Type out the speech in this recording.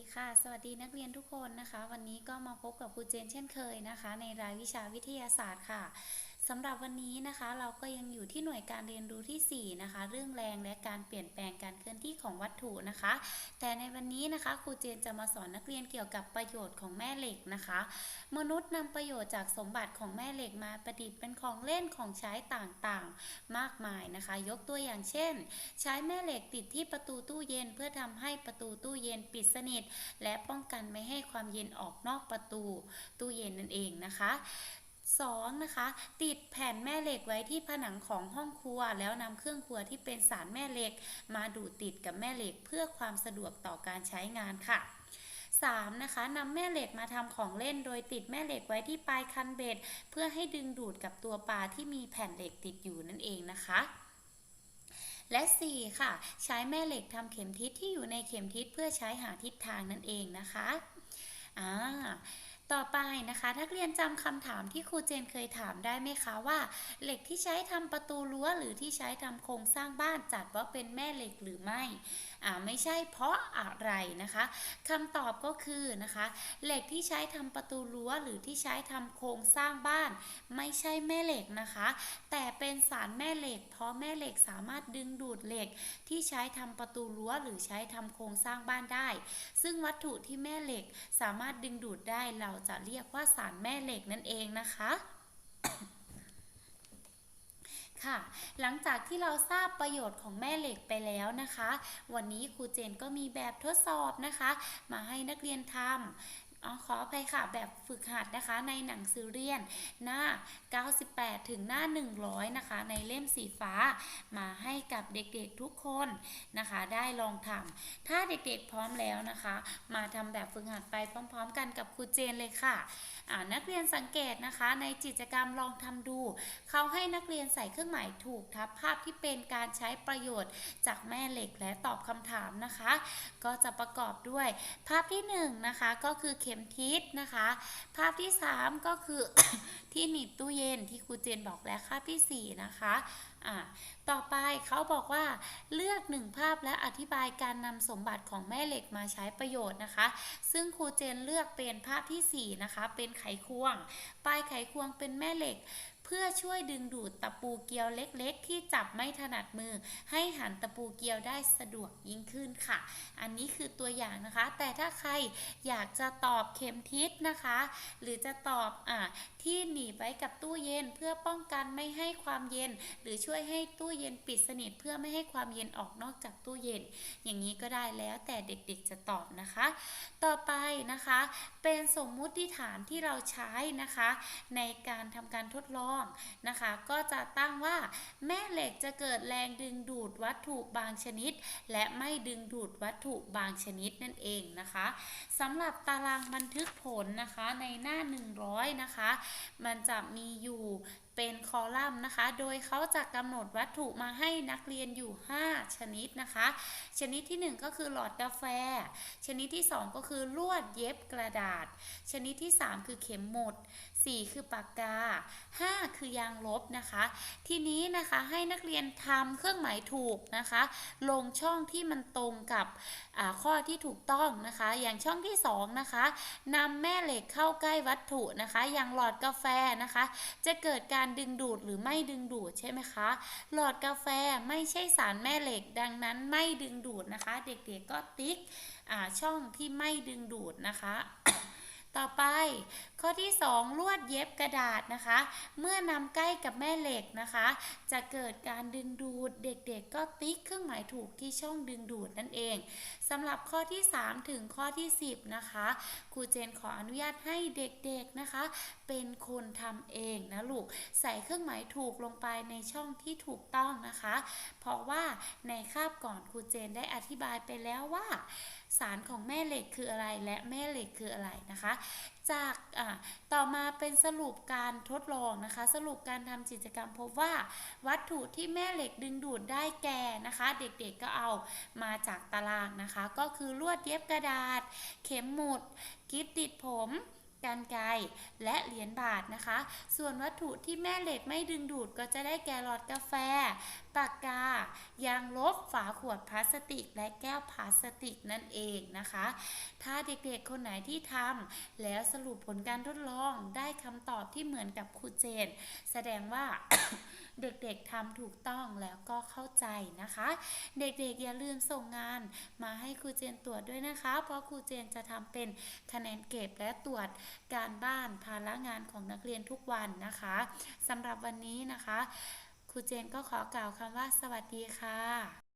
ดีค่ะ สวัสดีนักเรียนทุกคนนะคะ วันนี้ก็มาพบกับครูเจนเช่นเคยนะคะ ในรายวิชาวิทยาศาสตร์ค่ะ สำหรับวันนี้นะคะ เราก็ยังอยู่ที่หน่วยการเรียนรู้ที่ 4 นะคะ เรื่องแรงและการเปลี่ยนแปลงการเคลื่อนที่ของวัตถุนะคะ แต่ในวันนี้นะคะครูเจนจะมาสอนนักเรียนเกี่ยวกับประโยชน์ของแม่เหล็กนะคะ มนุษย์นำประโยชน์จากสมบัติของแม่เหล็กมาประดิษฐ์เป็นของเล่นของใช้ต่างๆ มากมายนะคะ ยกตัวอย่างเช่น ใช้แม่เหล็กติดที่ประตูตู้เย็น เพื่อทำให้ประตูตู้เย็นปิดสนิท และป้องกันไม่ให้ความเย็นออกนอกประตูตู้เย็นนั่นเองนะคะ 2. นะคะ ติดแผ่นแม่เหล็กไว้ที่ผนังของห้องครัว แล้วนำเครื่องครัวที่เป็นสารแม่เหล็ก มาดูดติดกับแม่เหล็กเพื่อความสะดวกต่อการใช้งานค่ะ 3. นะคะนำแม่เหล็กมาทำของเล่น โดยติดแม่เหล็กไว้ที่ปลายคันเบ็ด เพื่อให้ดึงดูดกับตัวปลาที่มีแผ่นเหล็กติดอยู่นั่นเองนะคะและ 4. ค่ะ ใช้แม่เหล็กทำเข็มทิศที่อยู่ในเข็มทิศเพื่อใช้หาทิศทางนั่นเองนะคะอ่า ต่อไปนะคะ นักเรียนจำคำถามที่ครูเจนเคยถามได้ไหมคะว่า เหล็กที่ใช้ทำประตูรั้วหรือที่ใช้ทำโครงสร้างบ้านจัดว่าเป็นแม่เหล็กหรือไม่อ่าไม่ใช่เพราะอะไรนะคะคำตอบก็คือนะคะ เหล็กที่ใช้ทำประตูรั้วหรือที่ใช้ทำโครงสร้างบ้าน ไม่ใช่แม่เหล็กนะคะ แต่เป็นสารแม่เหล็ก เพราะแม่เหล็กสามารถดึงดูดเหล็ก ที่ใช้ทำประตูรั้วหรือใช้ทำโครงสร้างบ้านได้ ซึ่งวัตถุที่แม่เหล็กสามารถดึงดูดได้เราจะเรียกว่าสารแม่เหล็กนั่นเองนะคะค่ะ หลังจากที่เราทราบประโยชน์ของแม่เหล็กไปแล้วนะคะ วันนี้ครูเจนก็มีแบบทดสอบนะคะ มาให้นักเรียนทำ อ๋อขออภัยค่ะแบบฝึกหัดนะคะในหนังสือเรียนหน้า 98 ถึงหน้า 100 นะคะ ในเล่มสีฟ้ามาให้กับเด็กๆทุกคนนะคะ ได้ลองทำถ้าเด็กๆพร้อมแล้วนะคะ มาทำแบบฝึกหัดไปพร้อม ๆ กันกับครูเจนเลยค่ะนักเรียนสังเกตนะคะ ในกิจกรรมลองทำดู เขาให้นักเรียนใส่เครื่องหมายถูกทับภาพที่เป็นการใช้ประโยชน์จากแม่เหล็กและตอบคำถามนะคะ ก็จะประกอบด้วยภาพที่1นงนะคะก็คือเข็มทิศนะคะ ภาพที่ 3 ก็คือ ที่หนีบตู้เย็นที่ครูเจนบอกแล้วภาพที่ 4 นะคะอ่าต่อไปเขาบอกว่าเลือกหนึ่งภาพและอธิบายการนำสมบัติของแม่เหล็กมาใช้ประโยชน์นะคะ ซึ่งครูเจนเลือกเป็นภาพทีสี่4 นะคะ เป็นไขควง ปลายไขควงเป็นแม่เหล็ก พื่อช่วยดึงดูดตะปูเกลียวเล็กๆ ที่จับไม่ถนัดมือ ให้หันตะปูเกลียวได้สะดวกยิ่งขึ้นค่ะ อันนี้คือตัวอย่างนะคะ แต่ถ้าใครอยากจะตอบเข็มทิศนะคะ หรือจะตอบอ่าที่หนีบไว้กับตู้เย็นเพื่อป้องกันไม่ให้ความเย็น หรือช่วยให้ตู้เย็นปิดสนิทเพื่อไม่ให้ความเย็นออกนอกจากตู้เย็น อย่างนี้ก็ได้แล้วแต่เด็กๆจะตอบนะคะ ต่อไปนะคะ เป็นสมมุติฐานที่เราใช้นะคะ ในการทำการทดลองนะคะ ก็จะตั้งว่าแม่เหล็กจะเกิดแรงดึงดูดวัตถุบางชนิด และไม่ดึงดูดวัตถุบางชนิดนั่นเองนะคะสำหรับตารางบันทึกผลนะคะในหน้า 100 นะคะมันจะมีอยู่เป็นคอลัมน์นะคะ โดยเขาจะกำหนดวัตถุมาให้นักเรียนอยู่ 5 ชนิดนะคะ ชนิดที่ 1 ก็คือหลอดกาแฟ ชนิดที่ 2 ก็คือลวดเย็บกระดาษ ชนิดที่ 3 คือเข็มหมด 4 คือปากกา 5 คือยางลบนะคะ ทีนี้นะคะให้นักเรียนทำเครื่องหมายถูกนะคะ ลงช่องที่มันตรงกับข้อที่ถูกต้องนะคะ อย่างช่องที่ 2 นะคะนำแม่เหล็กเข้าใกล้วัตถุนะคะ อย่างหลอดกาแฟนะคะ จะเกิดการดึงดูดหรือไม่ดึงดูดใช่ไหมคะ หลอดกาแฟไม่ใช่สารแม่เหล็กดังนั้นไม่ดึงดูดนะคะ เด็กๆก็ติ๊กช่องที่ไม่ดึงดูดนะคะ ต่อไป ข้อที่ 2 ลวดเย็บกระดาษนะคะ เมื่อนำใกล้กับแม่เหล็กนะคะ จะเกิดการดึงดูดเด็กๆ ก็ติ๊กเครื่องหมายถูกที่ช่องดึงดูดนั่นเองสำหรับข้อที่ 3 ถึงข้อที่ 10 นะคะครูเจนขออนุญาตให้เด็กๆนะคะ เป็นคนทำเองนะลูกใส่เครื่องหมายถูกลงไปในช่องที่ถูกต้องนะคะ เพราะว่าในคาบก่อนครูเจนได้อธิบายไปแล้วว่า สารของแม่เหล็กคืออะไรและแม่เหล็กคืออะไรนะคะ จากต่อมาเป็นสรุปการทดลองนะคะ สรุปการทำกิจกรรมพบว่าวัตถุที่แม่เหล็กดึงดูดได้แก่นะคะ เด็กๆก็เอามาจากตารางนะคะ ก็คือลวดเย็บกระดาษ เข็มหมุด กิฟติดผม กันไกและเหรียญบาทนะคะ ส่วนวัตถุที่แม่เหล็กไม่ดึงดูดก็จะได้แก่หลอดกาแฟ ปากกา ยางลบ ฝาขวดพลาสติก และแก้วพลาสติกนั่นเองนะคะ ถ้าเด็กๆ คนไหนที่ทำแล้วสรุปผลการทดลองได้คำตอบที่เหมือนกับครูเจน แสดงว่า เด็กๆทำถูกต้องแล้วก็เข้าใจนะคะ เด็กๆอย่าลืมส่งงานมาให้ครูเจนตรวจด้วยนะคะ เพราะครูเจนจะทำเป็นคะแนนเก็บและตรวจการบ้านภาระงานของนักเรียนทุกวันนะคะสำหรับวันนี้นะคะครูเจนก็ขอกล่าวคำว่าสวัสดีค่ะ